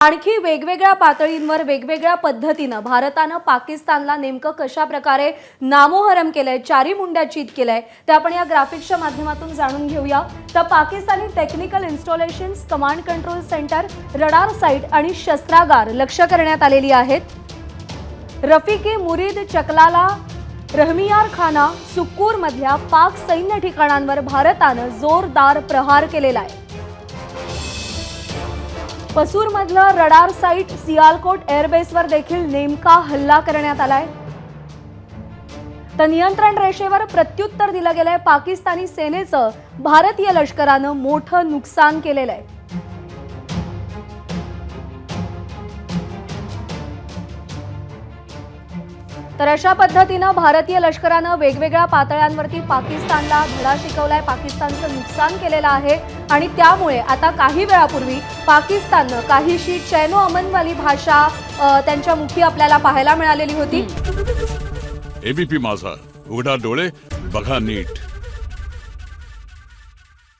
आणखी वेगवेगळ्या पातळींवर वेगवेगळ्या पद्धतीनं भारतानं पाकिस्तानला नेमकं कशा प्रकारे नामोहरम केलंय चारी मुंड्या चित केलंय ते आपण या ग्राफिक्सच्या माध्यमातून जाणून घेऊया. तर Pakistani technical installation command control centre radar site आणि शस्त्रागार लक्ष करण्यात आलेली आहेत. रफिके मुरीद चकलाला रहमियार खाना सुक्कूर मधल्या पाक सैन्य ठिकाणांवर भारतानं जोरदार प्रहार केलेला आहे. पसूरमधलं रडार साईट सियालकोट एअरबेसवर देखील नेमका हल्ला करण्यात आलाय. तर नियंत्रण रेषेवर प्रत्युत्तर दिलं गेलंय. पाकिस्तानी सेनेचं भारतीय लष्करानं मोठं नुकसान केलेलं आहे तर अशा पद्धतीनं भारतीय लष्करानं वेगवेगळ्या पातळ्यांवरती पाकिस्तानला धडा शिकवलाय पाकिस्तानचं नुकसान केलेलं आहे आणि त्यामुळे आता काही वेळापूर्वी पाकिस्ताननं काहीशी चैनो अमनवाली भाषा त्यांच्या मुखी आपल्याला पाहायला मिळालेली होती. एबीपी माझा. उघडा डोळे बघा नीट.